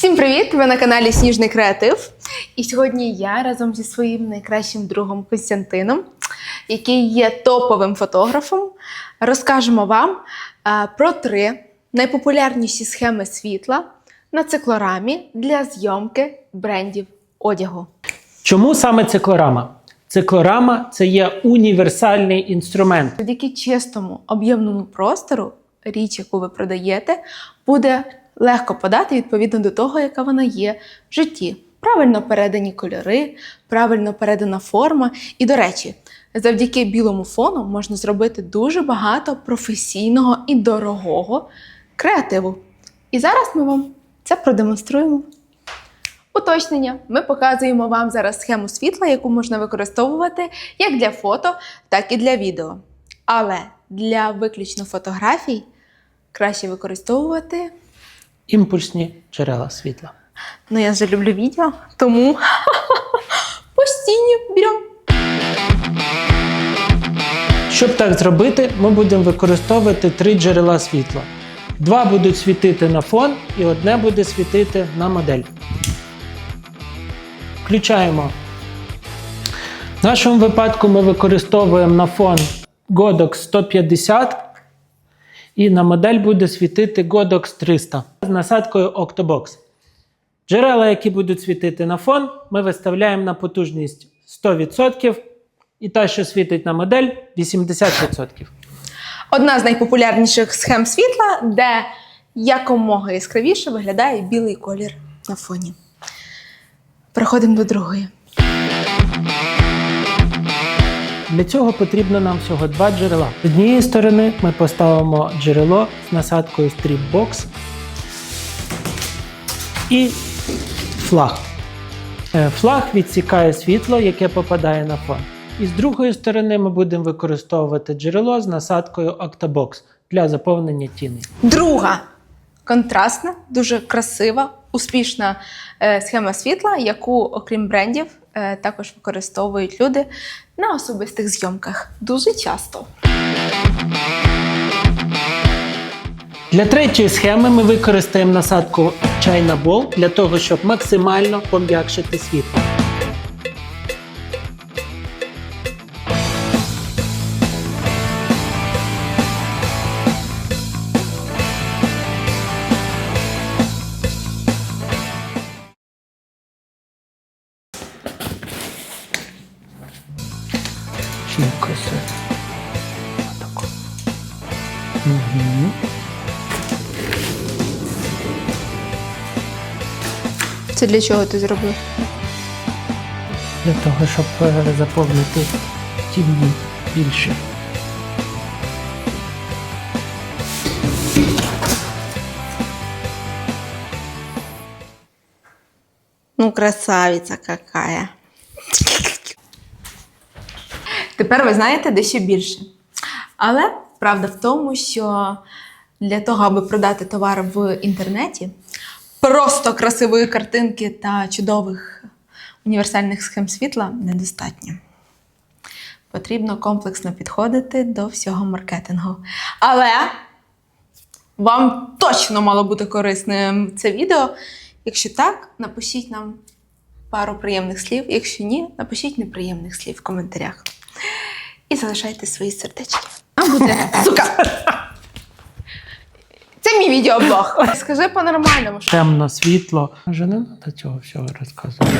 Всім привіт! Ви на каналі Сніжний Креатив. І сьогодні я разом зі своїм найкращим другом Костянтином, який є топовим фотографом, розкажемо вам про три найпопулярніші схеми світла на циклорамі для зйомки брендів одягу. Чому саме циклорама? Циклорама це є універсальний інструмент. Завдяки чистому об'ємному простору, річ, яку ви продаєте, буде легко подати відповідно до того, яка вона є в житті. Правильно передані кольори, правильно передана форма. І, до речі, завдяки білому фону можна зробити дуже багато професійного і дорогого креативу. І зараз ми вам це продемонструємо. Уточнення: ми показуємо вам зараз схему світла, яку можна використовувати як для фото, так і для відео. Але для виключно фотографій краще використовувати. Імпульсні джерела світла. Ну, я вже люблю відео, тому постійно беремо. Щоб так зробити, ми будемо використовувати три джерела світла. Два будуть світити на фон і одне буде світити на модель. Включаємо. В нашому випадку ми використовуємо на фон Godox 150 і на модель буде світити Godox 300 з насадкою Octobox. Джерела, які будуть світити на фон, ми виставляємо на потужність 100%, і та, що світить на модель 80%. Одна з найпопулярніших схем світла, де якомога яскравіше виглядає білий колір на фоні. Переходимо до другої. Для цього потрібно нам всього два джерела. З однієї сторони ми поставимо джерело з насадкою Stripbox і флаг. Е, Флаг відсікає світло, яке попадає на фон. І з другої сторони ми будемо використовувати джерело з насадкою Octobox для заповнення тіней. Друга контрастна, дуже красива, успішна е, схема світла, яку, окрім брендів, е, також використовують люди на особистих зйомках дуже часто. Для третьої схеми ми використаємо насадку China Ball для того, щоб максимально пом'якшити світло. Чітко все. Отако. Угу. Це для чого ти зробив? Для того, щоб е, заповнити тіні більше. Ну, красавиця какая. Тепер ви знаєте дещо більше. Але правда в тому, що для того, аби продати товар в інтернеті, просто красивої картинки та чудових універсальних схем світла недостатньо. Потрібно комплексно підходити до всього маркетингу. Але вам точно мало бути корисним це відео. Якщо так, напишіть нам пару приємних слів. Якщо ні, напишіть неприємних слів в коментарях. І залишайте свої сердечки. А буде сука. Це мій відеоблог. Скажи по-нормальному. що- Темно світло. Вже не треба цього всього розказувати.